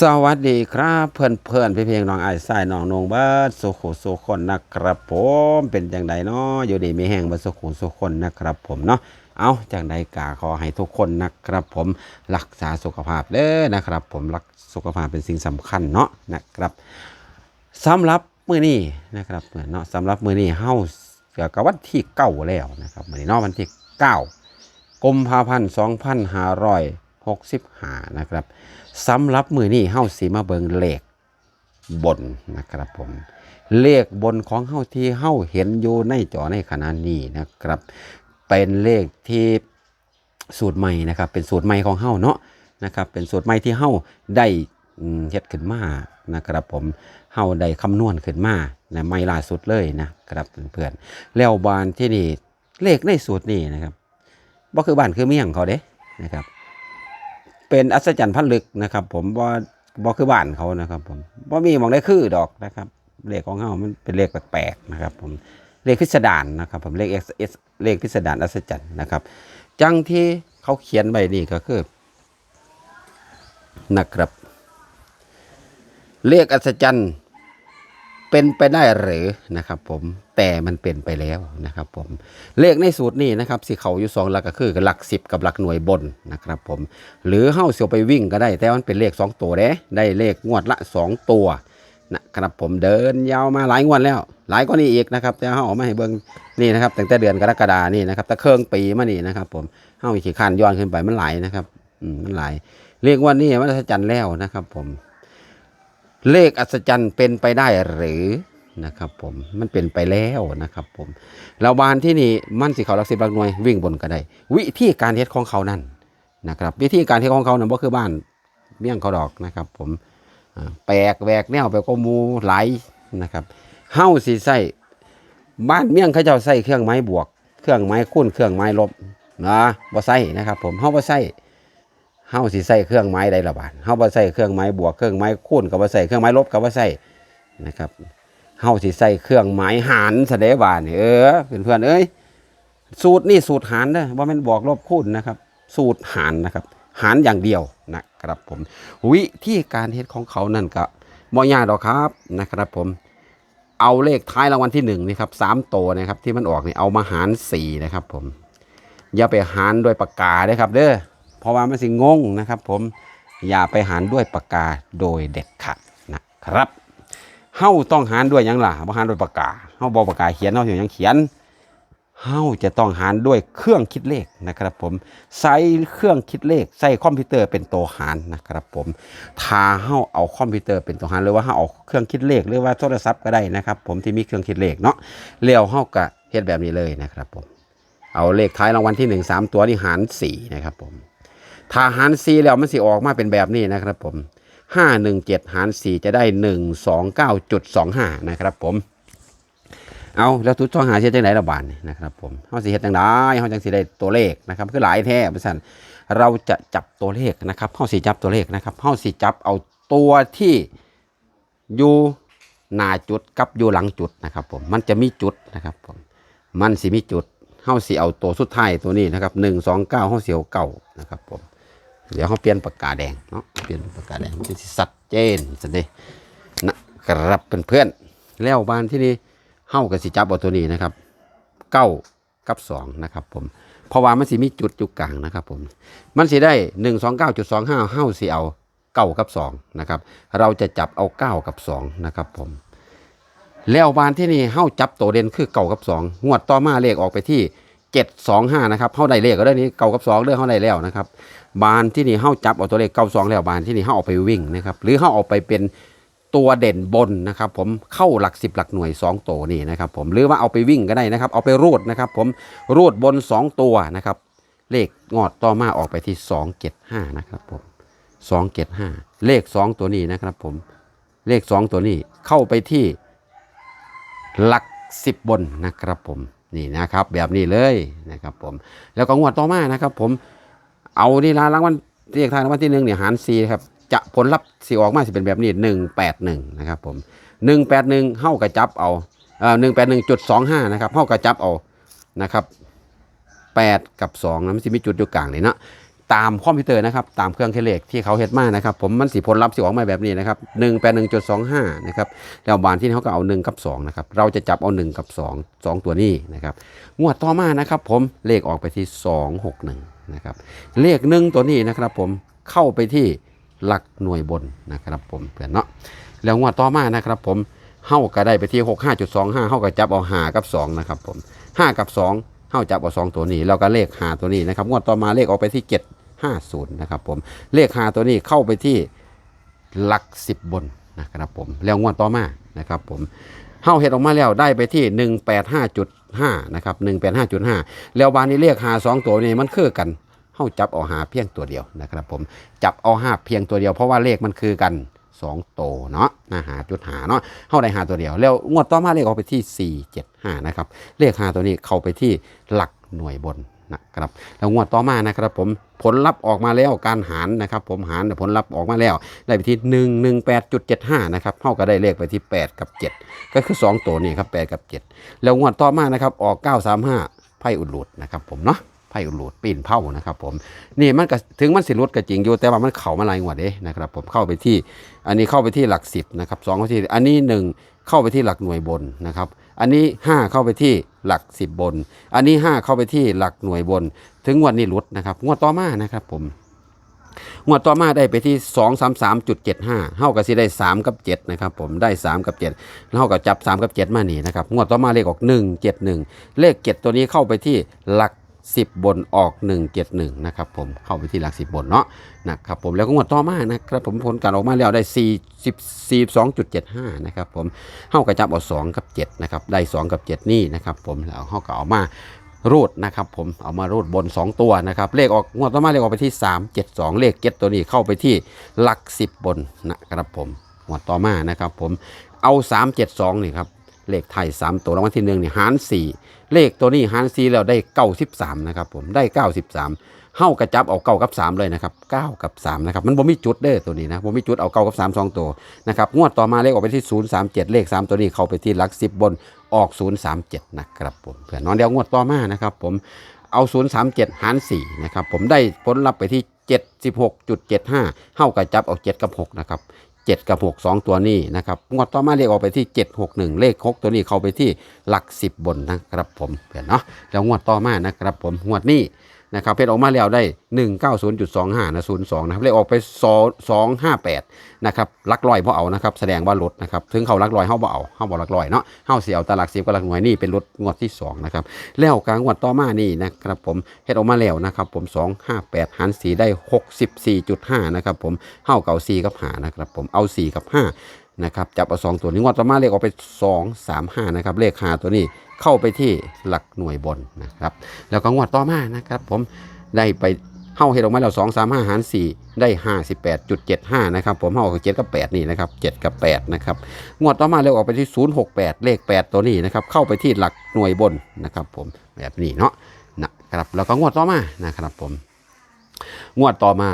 สวัสดีครับเพื่อนเพื่อนพี่เพียงน้องไอ้สายน้องนงเบิร์ดสุขุสุคนนะครับผมเป็นจังใดเนาะอยู่ดีมีแห่งเบิร์ดสุขุสุคนนะครับผมเนาะเอาจังใดกาขอให้ทุกคนนะครับ ผมรักษาสุขภาพเด้อนะครับ ผมรักสุขภาพเป็นสิ่งสำคัญเนาะนะครับสำหรับมื้อนี้นะครับเนาะสำหรับมื้อนี้เฮาเกี่ยวกับวันที่เก้าแล้วนะครับมื้อนี้เนาะวันที่เก้ากุมภาพันธ์2565นะครับ สำหรับมือนี้เฮาสีมาเบิงเลขบนนะครับผม เลขบนของเฮาที่เฮาเห็นอยู่ในจอในขณะนี้นะครับ เป็นเลขที่สูตรใหม่นะครับ เป็นสูตรใหม่ของเฮาเนาะนะครับ เป็นสูตรใหม่ที่เฮาได้เฮ็ดขึ้นมานะครับผมเฮาได้คำนวณขึ้นมานะใหม่ล่าสุดเลยนะครับเพื่อนๆแล้วบานที่นี่เลขในสูตรนี้นะครับบ่คือบ้านคือเมี่ยงเขาเด้นะครับ เป็นอัศจรรย์พันลึกนะครับ ผมบ่บ่คือบ้านเขานะครับ ผมบ่มีมองได้คือดอกนะครับเลขของเฮามันเป็นเลขแปลกๆนะครับ ผมเลขพิสดารนะครับ ผมเลขเอสเลขพิสดารอัศจรรย์นะครับ จังที่เขาเขียนไว้นี่ก็คือนะครับ เลขอัศจรรย์ เป็นไปได้หรือนะครับผมแต่มันเป็นไปแล้วนะครับผมเลขในสูตรนี้นะครับสิเขาอยู่สองหลักก็คือหลักสิบกับหลักหน่วยบนนะครับผมหรือเฮ้าเสียวไปวิ่งก็ได้ แต่มันเป็นเลขสองตัวเด้ได้เลขงวดละสองตัวนะครับผมเดินยาวมาหลายงวดแล้ว หลายกว่านี้อีกนะครับแต่เฮาเอามาให้เบิ่งนี่นะครับตั้งแต่เดือนกรกฎานี่นะครับตะเครื่องปีมานี่นะครับ ผมเฮาขี่ขานย้อนขึ้นไปมันหลายนะครับอืมมันหลายเลขงวันนี้มันอัศจรรย์แล้วนะครับผม เลขอัศจรรย์เป็นไปได้หรือนะครับผมมันเป็นไปแล้วนะครับผมเราบานที่นี่มันสิเขาหลักสิบลักหน่วยวิ่งบนก็ได้ วิธีการเฮ็ดของเขานั่นนะครับ วิธีการเฮ็ดของเขานั่นก็คือบ้านเมี่ยงเขาดอกนะครับ ผมแปลกแหวกแนวไปก็มูไหลนะครับเฮ้าสิใส่บ้านเมี่ยงเขาเจ้าใส่เครื่องไม้บวก เครื่องไม้คูณเครื่องไม้ลบนะบ่ใส่นะครับ ผมเฮ้าบ่ใส่ เฮาสิใส่เครื่องไม้ใดละบาดเฮาบ่ใส่เครื่องไม้บวกเครื่องไม้คูณก็บ่ใส่เครื่องไม้ลบก็บ่ใส่นะครับเฮาสิใส่เครื่องไม้หารซะเด้บาดนี่เออเพื่อนๆเอ้ยสูตรนี่สูตรหารนะบ่แม่นบวกลบคูณนะครับ สูตรหารนะครับ หารอย่างเดียวนะครับผม วิธีการเฮ็ดของเขานั่นก็บ่ยากดอกครับนะครับผม เอาเลขท้ายรางวัลที่หนึ่งนี่ครับสามตัวนะครับที่มันออกนี่เอามาหารสี่นะครับผมอย่าไปหารด้วยปากกาเด้ครับเด้อ เพราะว่ามันสิงงนะครับผมอย่าไปหารด้วยปากกาโดยเด็ดขาดนะครับเฮาต้องหารด้วยยังล่ะบ่หารด้วยปากกาเฮาบ่ปากกาเขียนเฮาอยู่ยังเขียนเฮาจะต้องหารด้วยเครื่องคิดเลขนะครับผมใช้เครื่องคิดเลขใส่คอมพิวเตอร์เป็นตัวหารนะครับผมถ้าเฮาเอาคอมพิวเตอร์เป็นตัวหารหรือว่าเฮาเอาเครื่องคิดเลขหรือว่าโทรศัพท์ก็ได้นะครับ ผมที่มีเครื่องคิดเลขเนาะแล้วเฮาก็เฮ็ดแบบนี้เลยนะครับผมเอาเลขท้ายรางวัลที่หนึ่งสามตัวนี่หารสี่นะครับผม ถ้าหารสี่แล้วมันสิออกมาเป็นแบบนี้นะครับผมห้าหนึ่งเจ็ดหารสี่จะได้หนึ่งสองเก้าจุดสองห้านะครับผม เอาแล้วทุกช่องหาเช็ดจังไหนระบาดนี่นะครับผมเขาสิเฮ็ดจังได้เขาจังสิได้ตัวเลขนะครับคือหลายแท้ประสันเราจะจับตัวเลขนะครับเขาสิจับตัวเลขนะครับเขาสิจับเอาตัวที่อยู่หน้าจุดกับอยู่หลังจุดนะครับผมมันจะมีจุดนะครับผมมันสิมีจุดเฮาสิเอาตัวสุดท้ายตัวนี้นะครับหนึ่งสองเก้าเฮาเสียวเก่านะครับผม เดี๋ยวเฮาเปลี่ยนปากกาแดงเนาะเปลี่ยนปากกาแดงมันจะสัดเจนสันเดนะครับเพื่อนๆแล้วบ้านที่นี่เฮากับสิจับเอาตัวนี้นะครับเก้ากับสองนะครับผมเพราะว่ามันสิมีจุดอยู่กลางนะครับผมมันสิได้หนึ่งสองเก้าจุดสองห้าเฮาสิเอาเก้ากับสองนะครับเราจะจับเอาเก้ากับสองนะครับผมแล้วบานที่นี่เฮ้าจับตัวเด่นคือเก่ากับสองงวดต่อมาเลขออกไปที่ เจ็ดสองห้านะครับเฮ้าได้เลขก็ได้นี้เก่ากับสองเรื่องเฮ้าได้แล้วนะครับ บานที่นี่เฮ้าจับเอาตัวเลขเก้าสองแล้วบานที่นี่เฮ้าเอาไปวิ่งนะครับ หรือเฮ้าเอาไปเป็นตัวเด่นบนนะครับผมเข้าหลักสิบหลักหน่วยสองตัวนี่นะครับผมหรือว่าเอาไปวิ่งก็ได้นะครับ เอาไปรูดนะครับ ผมรูดบนสองตัวนะครับ เลขงอดต่อมาออกไปที่สองเจ็ดห้านะครับผมสองเจ็ดห้าเลขสองตัวนี้นะครับ ผมเลขสองตัวนี้เข้าไปที่หลักสิบบนนะครับผม นี่นะครับ แบบนี้เลยนะครับผม แล้วก็งวดต่อมานะครับ ผมเอานี่ละรางวัลเรียกทางรางวัลที่หนึ่งเนี่ยหารสี่ครับจะผลลัพธ์สีออกมาสิเป็นแบบนี้หนึ่งแปดหนึ่งนะครับผมหนึ่งแปดหนึ่งเข้ากระจับเอาเอ่อหนึ่งแปดหนึ่งจุดสองห้านะครับเข้ากระจับเอานะครับแปดกับสองนะมันจะมีจุดอยู่กลางเลยเนาะ ตามคอมพิวเตอร์นะครับตามเครื่องเคเลกที่เขาเฮ็ดมานะครับผมมันสีผลลัพธ์สิออกมาแบบนี้นะครับหนึ่งแปดหนึ่งจุดสองห้านะครับแล้วบานที่เขาก็เอาหนึ่งกับสองนะครับเราจะจับเอาหนึ่งกับสองสองตัวนี้นะครับงวดต่อมานะครับผมเลขออกไปที่สองหกหนึ่งนะครับเลขหนึ่งตัวนี้นะครับผมเข้าไปที่หลักหน่วยบนนะครับผมเพื่อนเนาะแล้วงวดต่อมานะครับผมเฮาก็ได้ไปที่หกห้าจุดสองห้าเฮาก็จับเอาหากับสองนะครับผมห้ากับสองเฮาจับเอาสองตัวนี้ แล้วก็เลขหาตัวนี้นะครับ งวดต่อมาเลขออกไปที่เจ็ด 50นะครับผมเลขหาตัวนี้เข้าไปที่หลัก 10 บนนะครับผมแล้วงวดต่อมานะครับผมเฮาเห็ดออกมาแล้วได้ไปที่ 185.5นะครับ185.5 แล้วบานนี้เลขหา2ตัวนี้มันคือกันเฮาจับเอาหาเพียงตัวเดียวนะครับผมจับเอาหาเพียงตัวเดียวเพราะว่าเลขมันคือกัน2โตวเนาะนะหาจุดหาเนาะเฮาได้หาตัวเดียว แล้วงวดต่อมาเลขออกไปที่ 475 นะครับ เลขหาตัวนี้เข้าไปที่หลักหน่วยบน นะครับแล้วงวดต่อมานะครับผมผลลัพธ์ออกมาแล้วการหารนะครับ ผมหารผลลัพธ์ออกมาแล้ว ได้ไปที่ 1 1 8 7 5นะครับเท่ากับได้เลขไปที่ 8 กับ 7 ก็คือ 2 ตัวนี่ครับ8กับ 7 แล้วงวดต่อมานะครับออก 935 ไพ่อุดหลุดนะครับผมเนาะไพ่อุดหลุดปีนเผานะครับผมนี่มันก็ถึงมันสิรุดก็จริงอยู่แต่ว่ามันเข่ามาลายงวดเด้นะครับผมเข้าไปที่ อันนี้เข้าไปที่หลักสิบนะครับสองเข้าที่อันนี้หนึ่ง เข้าไปที่หลักหน่วยบนนะครับ อันนี้ 5 เข้าไปที่หลัก 10 บน อันนี้ 5 เข้าไปที่หลักหน่วยบน ถึงวดนี้หลุดนะครับ งวดต่อมานะครับผม งวดต่อมาได้ไปที่ 2 3 3 7 5เท่ากับสิได้ 3 กับ 7 นะครับผม ได้ 3 กับ 7เท่ากับจับ 3 กับ 7 มานี่นะครับ งวดต่อมาเลขออก 1 7 1 เลข 7 ตัวนี้เข้าไปที่หลัก 10 บนออก 171 นะครับผมเข้าไปที่หลัก 10 บนเนาะนะครับผมแล้วก็งวดต่อมานะครับผมผลการออกมาแล้วได้ 4 42.75 นะครับผมเฮาก็จับเอา2กับ 7 นะครับ ได้ 2 กับ 7 นี่นะครับผมแล้วเฮาก็เอามารูดนะครับผมเอามารูดบน 2 ตัวนะครับเลขออกงวดต่อมาเลขออกไปที่ 3 7 2 เลข7ตัวนี้เข้าไปที่หลัก 10 บนนะครับผมงวดต่อมานะครับผมเอา 3 7 2 นี่ครับเลขไทย 3 ตัวรางวัลที่1นี่หาร4 เลขตัวนี้หาร4แล้วได้93นะครับผมได้93เฮากระจับเอาเก้ากับสามเลยนะครับเก้ากับสามนะครับมันบ่มีจุดเด้อตัวนี้นะบ่มีจุดเอาเก้ากับสามสองตัวนะครับงวดต่อมาเลขออกไปที่ศูนย์สามเจ็ดเลขสามตัวนี้เข้าไปที่หลักสิบบนออกศูนย์สามเจ็ดนะครับผมเพื่อนนองเดียวงวดต่อมานะครับผมเอาศูนย์สามเจ็ดหารสี่นะครับผมได้ผลลัพธ์ไปที่เจ็ดสิบหกจุดเจ็ดห้าเฮากระจับเอาเจ็ดกับหกนะครับ เจ็ดกับหกสองตัวนี้นะครับงวดต่อมาเลขออกไปที่เจ็ดหกหนึ่งเลขหกตัวนี้เข้าไปที่หลักสิบบนนะครับผมเพื่อนเนาะแล้วงวดต่อมานะครับผมงวดนี้ นะครับเพชรออกมาแล้วได้ 190.25นะ02นะครับเลขออกไป258นะครับลักลอยเพราะเอานะครับแสดงว่าลดนะครับถึงเขาลักลอยเฮาบ่เอาเฮาบ่ลักลอยเนาะเฮาสิเอาแตหลัก10กับหลักหน่วยนี่เป็นลดงวดที่สองนะครับแล้วกลางงวดต่อมานี่นะครับผมเฮ็ดออกมาแล้วนะครับผม 258 หาร4ได้ 64.5นะครับผมเฮาเก่า4กับ5นะครับผมเอา4กับ5 นะครับจับเอาสองตัวนี้งวดต่อมาเลขออกไปสองสามห้านะครับเลขหาตัวนี้เข้าไปที่หลักหน่วยบนนะครับแล้วก็งวดต่อมานะครับผมได้ไปเข้าเฮ็ดออกมาแล้วสองสามห้าหารสี่ได้ห้าสิบแปดจุดเจ็ดห้านะครับผมเข้ากับเจ็ดกับแปดนี่นะครับเจ็ดกับแปดนะครับงวดต่อมาเลขออกไปที่ศูนย์หกแปดเลขแปดตัวนี้นะครับเข้าไปที่หลักหน่วยบนนะครับผมแบบนี้เนาะนะครับแล้วก็งวดต่อมานะครับผมงวดต่อมา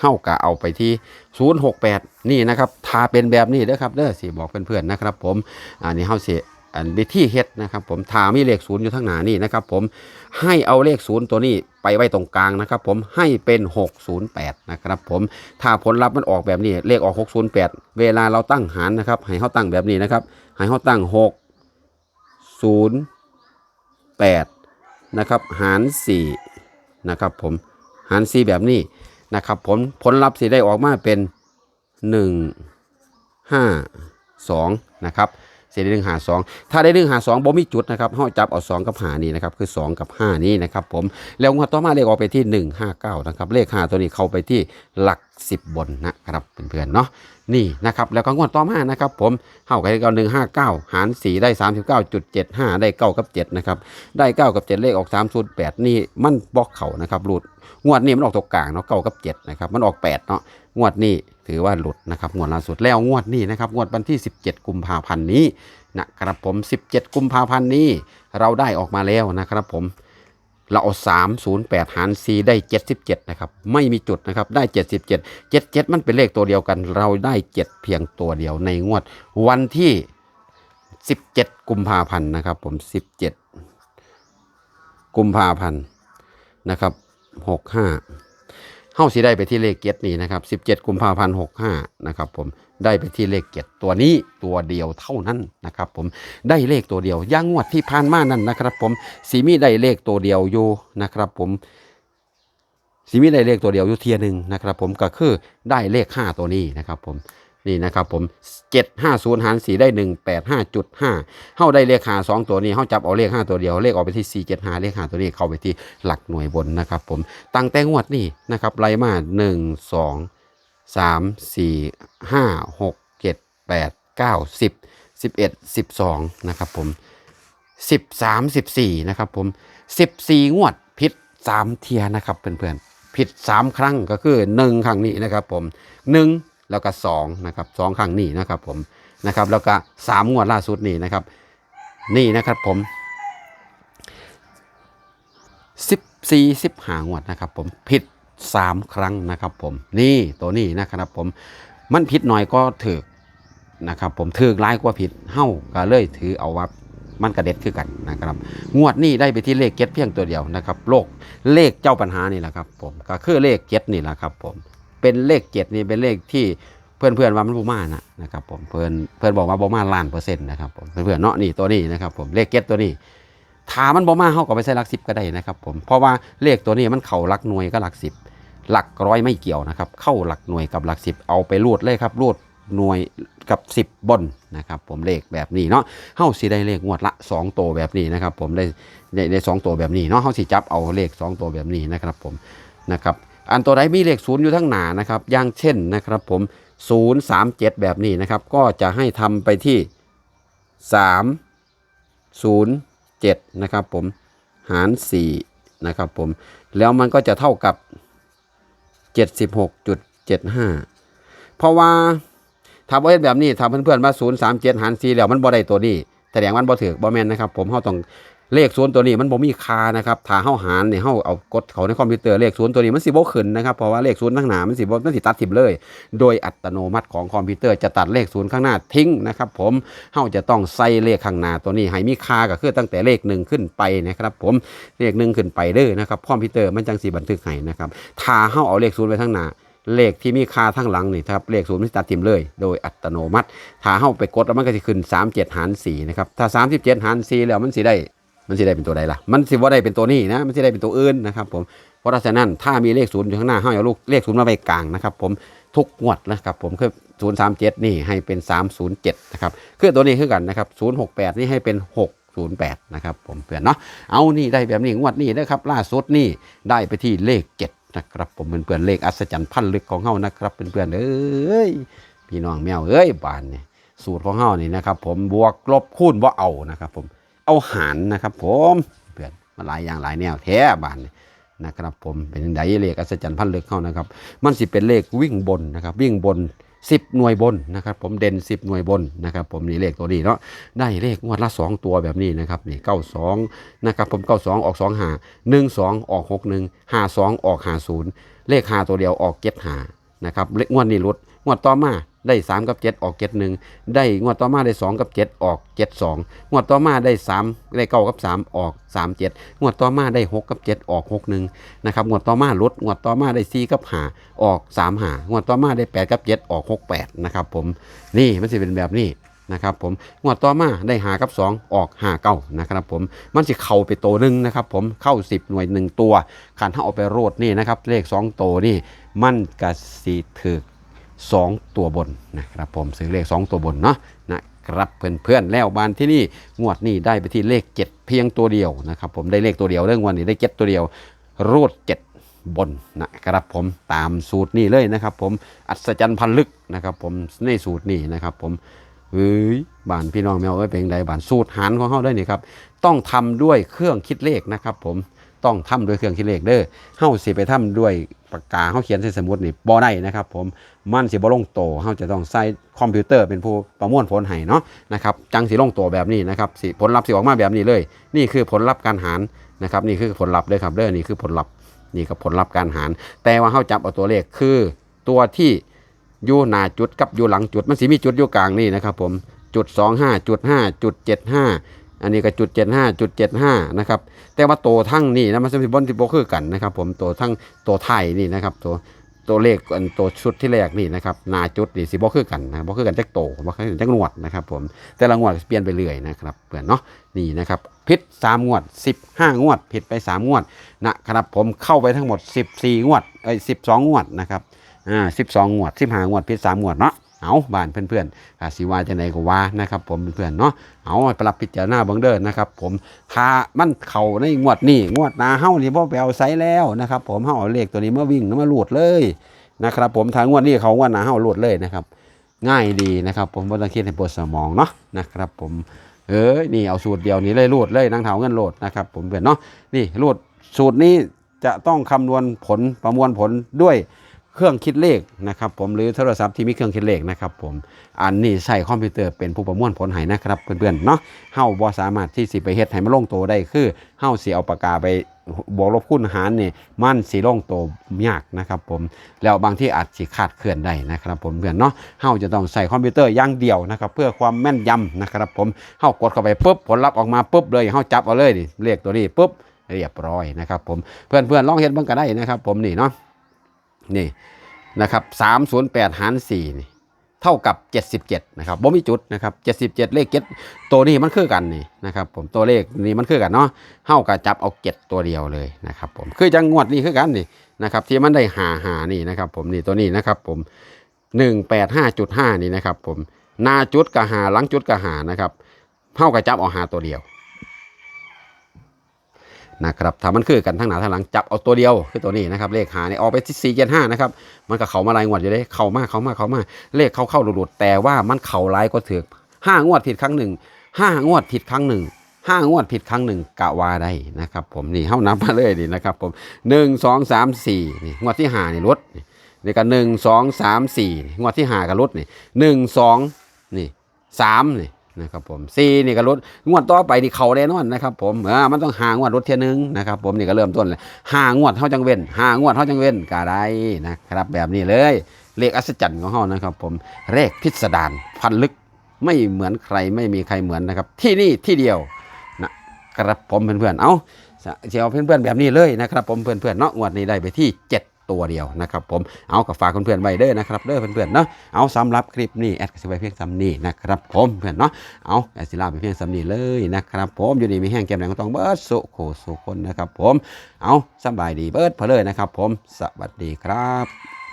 เฮ้ากะเอาไปที่ 068 นี่นะครับทาเป็นแบบนี้เด้อครับเด้อสิบอกเพื่อนๆนะครับ ผมอันนี้เฮาเสิอันวิธีเฮ็ดนะครับ ผมทามีเลขศูนย์อยู่ทั้งหน้านี่นะครับ ผมให้เอาเลขศูนย์ตัวนี้ไปไว้ตรงกลางนะครับ ผมให้เป็น 608 นะครับผมถ้าผลลัพธ์มันออกแบบนี้เลขออก 608 เวลาเราตั้งหารนะครับ ให้เฮาตั้งแบบนี้นะครับ ให้เฮาตั้ง 6 0 8 นะครับ หาร 4 นะครับผมหาร 4 แบบนี้ นะครับผลผลลัพธ์สีได้ออกมาเป็น 1 5 2 นะครับ สิได้หนึ่งหาสองถ้าได้หนึ่งหาสองบ่มีจุดนะครับเฮาจับเอาสองกับหานี่นะครับคือ 2 กับ 5 นี้นะครับผมแล้วงวดต่อมาเลขออกไปที่ 1 5 9นะครับเลข5ตัวนี้เข้าไปที่หลัก 10 บนนะครับเพื่อนๆเนาะนี่นะครับแล้วก็งวดต่อมานะครับผมเฮาได้เก้าหนึ่งห้าเก้าหารสี่ได้สามสิบเก้าจุดเจ็ดห้าได้เก้ากับเจ็ดนะครับได้เก้ากับเจ็ดเลขออกสามศูนย์แปดนี่มันบล็อกเขานะครับหลุดงวดนี้มันออกตกกลางเนาะเก้ากับเจ็ดนะครับมันออกแปดเนาะงวดนี้ ถือว่าหลุดนะครับงวดล่าสุดแล้วงวดนี้นะครับงวดวันที่ 17 กุมภาพันธ์นี้นะครับผม 17 กุมภาพันธ์นี้ เราได้ออกมาแล้วนะครับผมเราเอา308 หาร4ได้ 77 นะครับ ไม่มีจุดนะครับ ได้ 77 77 มันเป็นเลขตัวเดียวกัน เราได้ 7 เพียงตัวเดียวในงวด วันที่ 17 กุมภาพันธ์นะครับผม 17 กุมภาพันธ์นะครับหกห้า เฮาสิได้ไปที่เลขเกต์นี่นะครับ 17 กุมภาพันธ์65 นะครับผมได้ไปที่เลขเจ็ดตัวนี้ตัวเดียวเท่านั้นนะครับผมได้เลขตัวเดียวย่างงวดที่ผ่านมานั่นนะครับ ผมสีมีได้เลขตัวเดียวอยู่นะครับผมสีมีได้เลขตัวเดียวอยู่เทียหนึ่งนะครับ ผมก็คือได้เลขห้าตัวนี้นะครับผม นี่นะครับผมเจ็ดห้าศูนย์หารสี่ได้หนึ่งแปดห้าจุดห้าเฮาได้เลขหาสองตัวนี้เฮาจับเอาเลขห้าตัวเดียวเลขออกไปที่สี่เจ็ดห้าเลขหาตัวนี้เข้าไปที่หลักหน่วยบนนะครับผมตั้งแต่งวดนี่นะครับไล่มาหนึ่งสองสามสี่ห้าหกเจ็ดแปดเก้าสิบสิบเอ็ดสิบสองนะครับผมสิบสามสิบสี่นะครับผมสิบสี่งวดผิดสามเทียนะครับเพื่อนๆผิดสามครั้งก็คือหนึ่งครั้งนี้นะครับผมหนึ่ง แล้วก็สองนะครับสองครั้งนี้นะครับผมนะครับแล้วก็สามงวดล่าสุดนี่นะครับ นี่นะครับผมสิบสี่สิบหางวดนะครับผมผิดสามครั้งนะครับผมนี่ตัวนี้นะครับผมมันผิดหน่อยก็ถือนะครับผมถือร้ายกว่าผิดเฮ้าก็เลยถือเอาว่ามันกระเด็ดคือกันนะครับ งวดนี้ได้ไปที่เลขเก็ตเพียงตัวเดียวนะครับ โลกเลขเจ้าปัญหานี่แหละครับผมก็คือเลขเก็ตนี่แหละครับผม เป็นเลขเจ็ดนี่เป็นเลขที่เพื่อนเพื่อนว่ามันบูมานะนะครับผมเพื่อนเพื่อนบอกว่าบูมาล้านเปอร์เซ็นต์นะครับผมเพื่อนเพื่อนเนาะนี่ตัวนี้นะครับผมเลขเก็ตตัวนี้ถามันบูมาเฮาก็ไปใส่หลักสิบก็ได้นะครับผมเพราะว่าเลขตัวนี้มันเข่าหลักหน่วยก็หลักสิบหลักร้อยไม่เกี่ยวนะครับ เข้าหลักหน่วยกับหลักสิบเอาไปรูดเลยครับรูดหน่วยกับ 10 บนนะครับผมเลขแบบนี้เนาะเฮาสิได้เลขงวดละ 2 ตัวแบบนี้นะครับผมได้ได้ได้สองตัวแบบนี้เนาะเฮาสิจับเอาเลข 2 ตัวแบบนี้นะครับผมนะครับ อันตัวใดมีเลขศูนย์อยู่ทั้งหนานะครับอย่างเช่นนะครับผม 0 3 7 แบบนี้นะครับ ก็จะให้ทำไปที่ 3 0 7 นะครับผมหาร 4 นะครับผม แล้วมันก็จะเท่ากับ 76.75 เพราะว่าถ้าบ่เฮ็แบบนี้ถ้าเพื่อนๆมา0 3 7 หาร 4 แล้วมันบ่ได้ตัวนี้แสดงมันบ่ถูกบ่แม่นนะครับผมเฮาต้อง เลขศูนย์ตัวนี้มันบ่มีค่านะครับถ้าเฮาหารนี่ยเฮาเอากดเขาในคอมพิวเตอร์เลขศูนย์ตัวนี้มันสิบ่ขึ้นนะครับเพราะว่าเลขศูนย์ข้างหน้ามันสิบ่มันสิตัดทิ่มเลย โดยอัตโนมัติของคอมพิวเตอร์จะตัดเลขศูนย์ข้างหน้าทิ้งนะครับผมเฮาจะต้องใส่เลขข้างหน้าตัวนี้ให้มีค่าก็คือตั้งแต่เลขหนึ่งขึ้นไปนะครับผมเลขหนึ่งขึ้นไปเด้อนะครับคอมพิวเตอร์มันจังสิบันทึกให้นะครับถ้าเฮาเอาเลขศูนย์ไว้ข้างหน้าเลขที่มีค่าทั้งหลังนี่ครับเลขศูนย์มันตัดทิมเลย โดยอัตโนมัติ ถ้าเข้าไปกดแล้วมันก็จะขึ้น 37 หาร4นะครับถ้า 37 หาร4แล้วมันสิได้ มันสิได้เป็นตัวใดล่ะ มันสิว่าได้เป็นตัวนี้นะ มันสิได้เป็นตัวอื่นนะครับผม เพราะฉะนั้นถ้ามีเลขศูนย์อยู่ข้างหน้าห้เอาลูกเลขศูนย์มาไว้กลางนะครับผมทุกงวดนะครับผมคือ037นี่ให้เป็น307นย์เจ็ดนะครับคือตัวนี้คือกันนะครับ068นี่ให้เป็น608นย์แปดนะครับผมเพื่อนเนาะ เอานี่ได้แบบนี้งวดนี้นะครับล่าสุดนี่ได้ไปที่เลข7นะครับผมเป็นเพื่อนๆเลขอัศจรรย์พันลึกของเฮานะครับเป็นเพื่อนๆเอ้ยพี่น้องแมวเอ้ยบานนี่สูตรของเฮานี่นะครับผมบวกลบคูณบ่เอานะครับผม เอาหารนะครับ ผมเพื่อนมาหลายอย่างหลายแนวแท้บานนะครับ ผมเป็นไดเลขอัศจรรย์พันลึกเฮานะครับ มันสิเป็นเลขวิ่งบนนะครับ วิ่งบน10หน่วยบนนะครับผมเด่น10หน่วยบนนะครับผมนี่เลขตัวนี้เนาะได้เลขงวดละ2ตัวแบบนี้นะครับนี่92นะครับผม92ออก2หา12ออก61 52ออก50เลข5ตัวเดียวออก7หานะครับเลขงวดนี้ลดงวดต่อมา ได้ 3 กับ 7 ออก 71 ได้งวดต่อมาได้ 2 กับ 7 ออก 72 งวดต่อมาได้ 3 ได้เก้ากับ 3 ออก 37 งวดต่อมาได้ 6 กับ 7 ออก 61 นะครับ งวดต่อมาลด งวดต่อมาได้ 4 กับ5ออก 3 หางวดต่อมาได้ 8 กับ 7 ออก 68 นะครับผม นี่มันจะเป็นแบบนี้นะครับผมงวดต่อมาได้หากับ 2 ออกหาเก้านะครับผมมันจะเข้าไปโตหนึ่งนะครับผมเข้า 10 หน่วย 1 ตัวขันถ้าเอาไปโรดนี่นะครับเลข2ตัวนี่มันกสีถึก 2 ตัวบนนะครับผมซื้อเลข 2 ตัวบนเนาะนะครับเพื่อนๆแล้วบานที่นี่งวดนี้ได้ไปที่เลข 7 เพียงตัวเดียวนะครับผมได้เลขตัวเดียวเรื่องวันนี้ได้เจ็ดตัวเดียวรูดเจ็ดบนนะครับผมตามสูตรนี้เลยนะครับ ผมอัศจรรย์พันลึกนะครับ ผมในสูตรนี้นะครับ ผมเฮ้ยบานพี่น้องแมวเอ้ยเป็นไงบานสูตรหารของเขาได้นี่ครับต้องทำด้วยเครื่องคิดเลขนะครับ ผม ต้องทำด้วยเครื่องคิดเลขเด้อเฮาสิไปทำด้วยปากกาเฮาเขียนใส่สมุดนี่บ่ได้นะครับ ผมมันสิบ่ลงโตเฮาจะต้องใส่คอมพิวเตอร์เป็นผู้ประมวลผลให้เนาะนะครับจังสิลงโตแบบนี้นะครับสิผลลัพธ์สิออกมาแบบนี้เลย นี่คือผลลัพธ์การหารนะครับนี่คือผลลัพธ์เลยครับเด้อนี่คือผลลัพธ์นี่ก็ผลลัพธ์การหาร แต่ว่าเฮาจับเอาตัวเลขคือตัวที่อยู่หน้าจุดกับอยู่หลังจุดมันสิมีจุดอยู่กลางนี่นะครับผมจุด25จุด5จุด75อันนี้ก็จุดเจ็ดห้าจุดเจ็ดห้านะครับ แต่ว่าโตทั้งนี่นะมันจะมีบนที่โบคือกันนะครับ ผมโตทั้งโตวไทยนี่นะครับตัวตัวเลขอันตัวชุดที่แรกนี่นะครับนาจุดนี่สิบ่คือกันนะบ่คือกันจักโตบ่คือกันจักงวดนะครับผมแต่ละงวดเปลี่ยนไปเรื่อยนะครับเพื่อนเนาะนี่นะครับผิดสามงวดสิบห้างวดผิดไปสามงวดนะครับผมเข้าไปทั้งหมดสิบสี่งวดเอ้ยสิบสองงวดนะครับอ่าสิบสองงวดสิบห้างวดผิดสามงวดเนาะ เอาบ้านเพื่อนๆอสิว่าจะไหนก็ว่านะครับ ผมเพื่อนๆเนาะเอาไปรับพิจารณาเบิ่งเด้อนะครับ ผมถ้ามันเข้าในงวดนี้งวดหน้าเฮ้านี่บ่อไปเอาไซแล้วนะครับ ผมเฮ้าเอาเลขตัวนี้มาวิ่งมาหลูดเลยนะครับ ผมทางงวดนี้เขางวดหน้าเฮ้าหลูดเลยนะครับ ง่ายดีนะครับ ผมบ่ต้องคิดให้ปวดสมองเนาะนะครับ ผมเอ้ยนี่เอาสูตรเดียวนี้เลยรูดเลยนั่งเท้าเงินโหลดนะครับ ผมเพื่อนเนาะนี่รูดสูตรนี้จะต้องคำนวณผลประมวลผลด้วย เครื่องคิดเลขนะครับผมหรือโทรศัพท์ที่มีเครื่องคิดเลขนะครับผมอันนี้ใช้คอมพิวเตอร์เป็นผู้ประมวลผลให้นะครับเพื่อนๆเนาะเฮาบ่สามารถที่สิไปเฮ็ดให้มันลงตัวได้คือเฮาสิเอาปากกาไปบวกลบคูณหารนี่มันสิลงตัวยากนะครับผมแล้วบางที่อาจสิขาดเคลื่อนได้นะครับผมเพื่อนเนาะเฮาจะต้องใส่คอมพิวเตอร์อย่างเดียวนะครับเพื่อความแม่นยำนะครับผมเฮากดเข้าไปปุ๊บผลลัพธ์ออกมาปุ๊บเลยเฮาจับเอาเลยนี่เลขตัวนี้ปุ๊บเรียบร้อยนะครับผมเพื่อนเพื่อนๆลองเฮ็ดเบิ่งก็ได้นะครับผมนี่เนาะ นี่นะครับ308หาร4นี่เท่ากับ77นะครับบ่มีจุดนะครับ77เลขเจ็ดตัวนี้มันคือกันนี่นะครับผมตัวเลขนี่มันคือกันเนาะเฮาก็จับเอาเจ็ดตัวเดียวเลยนะครับผมคือจังงวดนี้คือกันนี่นะครับที่มันได้หาหานี่นะครับผมนี่ตัวนี้นะครับผม185.5นี่นะครับผมหน้าจุดกับหาหลังจุดกับหานะครับเฮาก็จับเอาหาตัวเดียว นะครับถ้ามันคือกันทั้งหน้าทั้งหลังจับเอาตัวเดียวคือตัวนี้นะครับเลขหาเนี่ยออกไปที่475นะครับมันก็เข้ามาลายงวดอยู่เลยเข้ามาเข้ามาเข้ามาเลขเข้าเข้าหลุดๆแต่ว่ามันเข้าลายก็ถือห้างวดผิดครั้งหนึ่งห้างวดผิดครั้งหนึ่งห้างวดผิดครั้งหนึ่งกะว่าได้นะครับ ผมนี่เฮานับมาเลยนี่นะครับ ผมหนึ่งสองสามสี่นี่งวดที่หานี่ลดนี่นี่ก็หนึ่งสองสามสี่งวดที่หากับลดนี่หนึ่งสองนี่สามนี่ นะครับผมสี่นี่ก็ลดงวดต่อไปนี่เขาแน่นอนนะครับผมเออมันต้องหางวดลดเทียนึงนะครับผมนี่ก็เริ่มต้นเลยหางวดเท่าจังเว้นหางวดเท่าจังเว้นก็ได้นะครับแบบนี้เลยเลขอัศจรรย์ของเขานะครับผมเลขพิสดารพันลึกไม่เหมือนใครไม่มีใครเหมือนนะครับ ที่นี่ที่เดียวนะครับผมเพื่อนๆเอาเชียวเพื่อนๆแบบนี้เลยนะครับผมเพื่อนๆเนาะงวดนี้ได้ไปที่ 7 ตัวเดียวนะครับผมเอากับฝากเพื่อนๆไว้เด้อนะครับเด้อเพื่อนๆเนาะเอาสำหรับคลิปนี้แอดกสิไว้เพียงสำนี้นะครับผมเพื่อนเนาะเอาแอดสิลาไปเพียงสำนี้เลยนะครับผมอยู่นี่มีแห้งแก้มแดงก็ต้องเบิร์ดสุโขสุคนนะครับผมเอาสบายดีเบิร์ดเพอเลยนะครับผมสวัสดีครับ